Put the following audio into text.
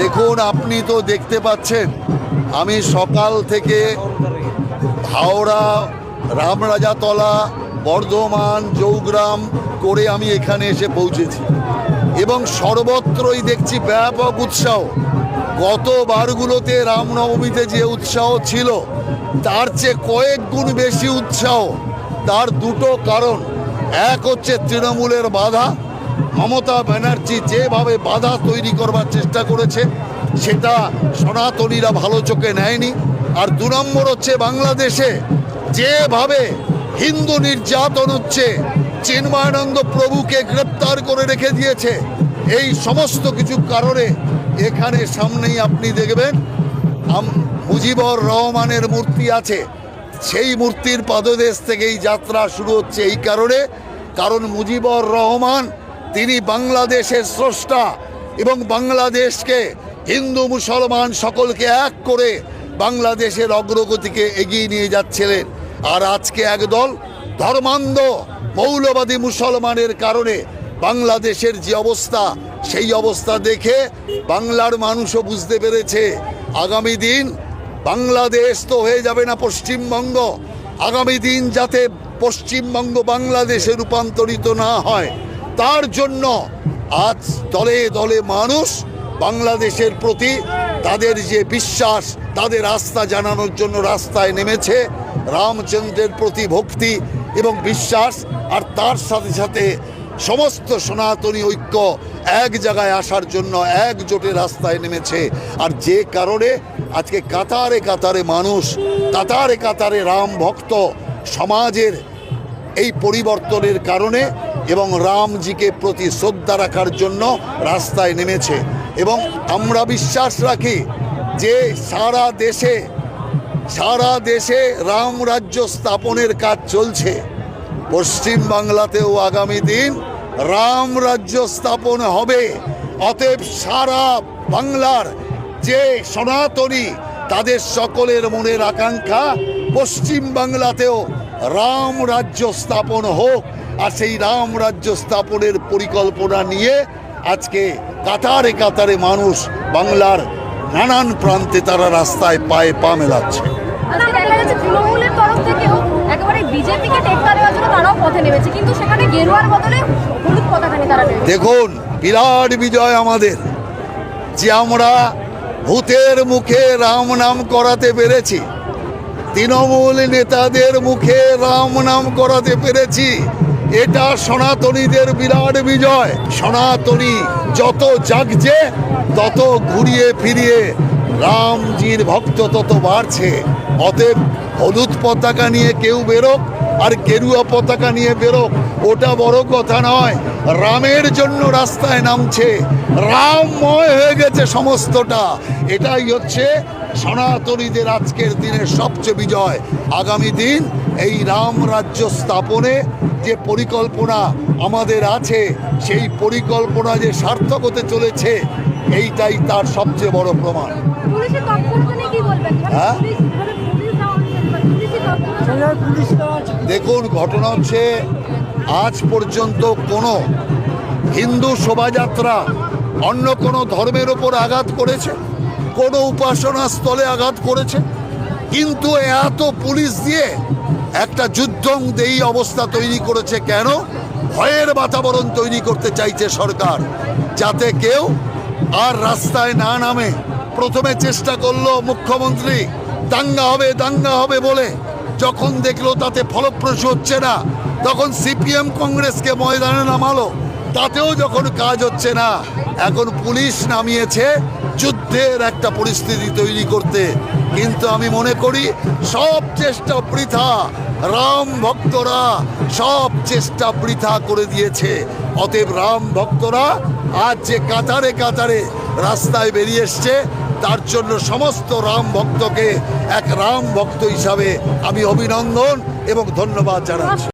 দেখুন, আপনি তো দেখতে পাচ্ছেন, আমি সকাল থেকে হাওড়া, রামরাজাতলা, বর্ধমান জৌগ্রাম করে আমি এখানে এসে পৌঁছেছি। এবং সর্বত্রই দেখছি ব্যাপক উৎসাহ। গত বারগুলোতে রামনবমীতে যে উৎসাহ ছিল, তার চেয়ে কয়েক গুণ বেশি উৎসাহ, তার দুটো কারণ। এক হচ্ছে তৃণমূলের বাধা মমতা ব্যানার্জি যেভাবে বাধা তৈরি করবার চেষ্টা করেছে, সেটা সনাতনীরা ভালো চোখে নেয়নি। আর দু নম্বর হচ্ছে বাংলাদেশে যেভাবে হিন্দু নির্যাতন হচ্ছে, চিন্ময়ানন্দ প্রভুকে গ্রেপ্তার করে রেখে দিয়েছে, এই সমস্ত কিছু কারণে এখানে সামনেই আপনি দেখবেন মুজিবর রহমানের মূর্তি আছে। সেই মূর্তির পাদদেশ থেকেই যাত্রা শুরু হচ্ছে এই কারণে। কারণ মুজিবর রহমান তিনি বাংলাদেশের স্রষ্টা এবং বাংলাদেশকে হিন্দু, মুসলমান সকলকে এক করে বাংলাদেশের অগ্রগতিকে এগিয়ে নিয়ে যাচ্ছিলেন। আর আজকে একদল ধর্মান্ধ, মৌলবাদী মুসলমানের কারণে বাংলাদেশের যে অবস্থা, সেই অবস্থা দেখে বাংলার মানুষও বুঝতে পেরেছে, আগামী দিন বাংলাদেশ তো হয়ে যাবে না পশ্চিমবঙ্গ। আগামী দিন যাতে পশ্চিমবঙ্গ বাংলাদেশে রূপান্তরিত না হয় তার জন্য আজ দলে দলে মানুষ বাংলাদেশের প্রতি তাদের যে বিশ্বাস, তাদের আস্থা জানানোর জন্য রাস্তায় নেমেছে। রামচন্দ্রের প্রতি ভক্তি এবং বিশ্বাস আর তার সাথে সাথে সমস্ত সনাতনী ঐক্য এক জায়গায় আসার জন্য একজোটে রাস্তায় নেমেছে। আর যে কারণে আজকে কাতারে কাতারে মানুষ, কাতারে কাতারে রাম ভক্ত সমাজের এই পরিবর্তনের কারণে এবং রামজিকে প্রতি শ্রদ্ধা রাখার জন্য রাস্তায় নেমেছে। এবং আমরা বিশ্বাস রাখি যে সারা দেশে সারা দেশে রাম রাজ্য স্থাপনের কাজ চলছে। পশ্চিম বাংলাতেও আগামী দিন রাম রাজ্য স্থাপন হবে। অতএব সারা বাংলার যে সনাতনী, তাদের সকলের মনের আকাঙ্ক্ষা পশ্চিম বাংলাতেও রাম রাজ্য স্থাপন হোক আর সেই রাম রাজ্য স্থাপনের পরিকল্পনা নিয়ে আজকে কাতারে কাতারে মানুষ বাংলার নানান প্রান্তে তারা রাস্তায় পায়ে পা মেলাচ্ছে। যাচ্ছে তৃণমূলের তরফ থেকেও একেবারে বিজেপিকে টেক্কা দেওয়ার জন্য তারাও পথে নেমেছে কিন্তু সেখানে গেরুয়ার বদলে হলুদ পতাকা তারা দেখুন বিরাট বিজয় আমাদের। যে আমরা ভূতের মুখে রাম নাম করাতে পেরেছি তৃণমূল নেতাদের মুখে রাম নাম করাতে পেরেছি। এটা সনাতনীদের বিরাট বিজয়। সনাতনী যত জাগছে, তত ঘুরিয়ে ফিরিয়ে রামজির ভক্ত তত বাড়ছে। অতএব হলুদ পতাকা নিয়ে কেউ বেরোক আর কেরুয়া পতাকা নিয়ে বেরোক। ওটা বড় কথা নয়। রামের জন্য রাস্তায় নামছে। রামময় হয়ে গেছে সমস্তটা। এটাই হচ্ছে সনাতনীদের আজকের দিনের সবচেয়ে বিজয়। আগামী দিন এই রাম রাজ্য স্থাপনে যে পরিকল্পনা আমাদের আছে সেই পরিকল্পনা যে সার্থক হতে চলেছে এইটাই তার সবচেয়ে বড় প্রমাণ। বলবেন? হ্যাঁ? পুলিশ মানে দেখুন ঘটনা হচ্ছে আজ পর্যন্ত কোনো হিন্দু শোভাযাত্রা অন্য কোনো ধর্মের ওপর আঘাত করেছে? কোনো উপাসনা স্থলে আঘাত করেছে? কিন্তু এত পুলিশ দিয়ে একটা যুদ্ধং দেই অবস্থা তৈরি করেছে কেন? ভয়ের বাতাবরণ তৈরি করতে চাইছে সরকার, যাতে কেউ আর রাস্তায় না নামে। প্রথমে চেষ্টা করল মুখ্যমন্ত্রী, দাঙ্গা হবে দাঙ্গা হবে বলে। যখন দেখল তাতে ফলপ্রসূ হচ্ছে না তখন সিপিএম কংগ্রেসকে ময়দানে নামালো। তাতেও যখন কাজ হচ্ছে না, এখন পুলিশ নামিয়েছে যুদ্ধের একটা পরিস্থিতি তৈরি করতে। কিন্তু আমি মনে করি, সব চেষ্টা বৃথা, রাম ভক্তরা সব চেষ্টা বৃথা করে দিয়েছে। অতএব রাম ভক্তরা আজ যে কাতারে কাতারে রাস্তায় বেরিয়ে এসছে, তার জন্য সমস্ত রাম ভক্তকে এক রাম ভক্ত হিসাবে আমি অভিনন্দন এবং ধন্যবাদ জানাচ্ছি।